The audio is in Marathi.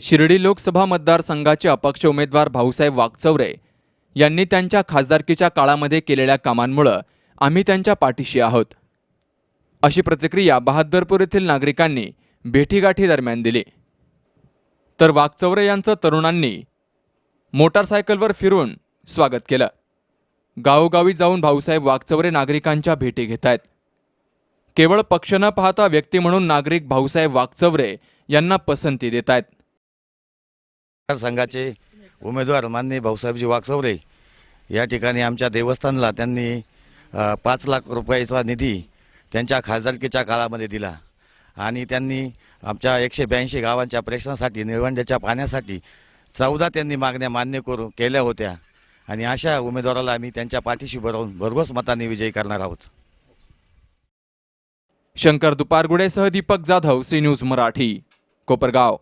शिर्डी लोकसभा मतदारसंघाचे अपक्ष उमेदवार भाऊसाहेब वागचौरे यांनी त्यांच्या खासदारकीच्या काळामध्ये केलेल्या कामांमुळं आम्ही त्यांच्या पाठीशी आहोत. अशी प्रतिक्रिया बहादरपूर येथील नागरिकांनी भेटीगाठी दरम्यान दिली. तर वागचौरे यांचं तरुणांनी मोटारसायकलवर फिरून स्वागत केलं. गावोगावी जाऊन भाऊसाहेब वागचौरे नागरिकांच्या भेटी घेत आहेत. केवळ पक्ष न पाहता व्यक्ती म्हणून नागरिक भाऊसाहेब वागचौरे यांना पसंती देत आहेत. संघाचे उमेदवार माननीय भाऊसाहेबजी वाकचौरे या ठिकाणी आमच्या देवस्थानला त्यांनी पाच लाख रुपयाचा निधी त्यांच्या खासदारकीच्या काळामध्ये दिला. आणि त्यांनी आमच्या एकशे ब्याऐंशी गावांच्या प्रेक्षणासाठी निळवंड्याच्या पाण्यासाठी चौदा त्यांनी मागण्या मान्य करून केल्या होत्या. आणि अशा उमेदवाराला आम्ही त्यांच्या पाठीशी बरवून भरघोस मताने विजयी करणार आहोत. शंकर दुपारगुडेसह दीपक जाधव सी न्यूज मराठी कोपरगाव.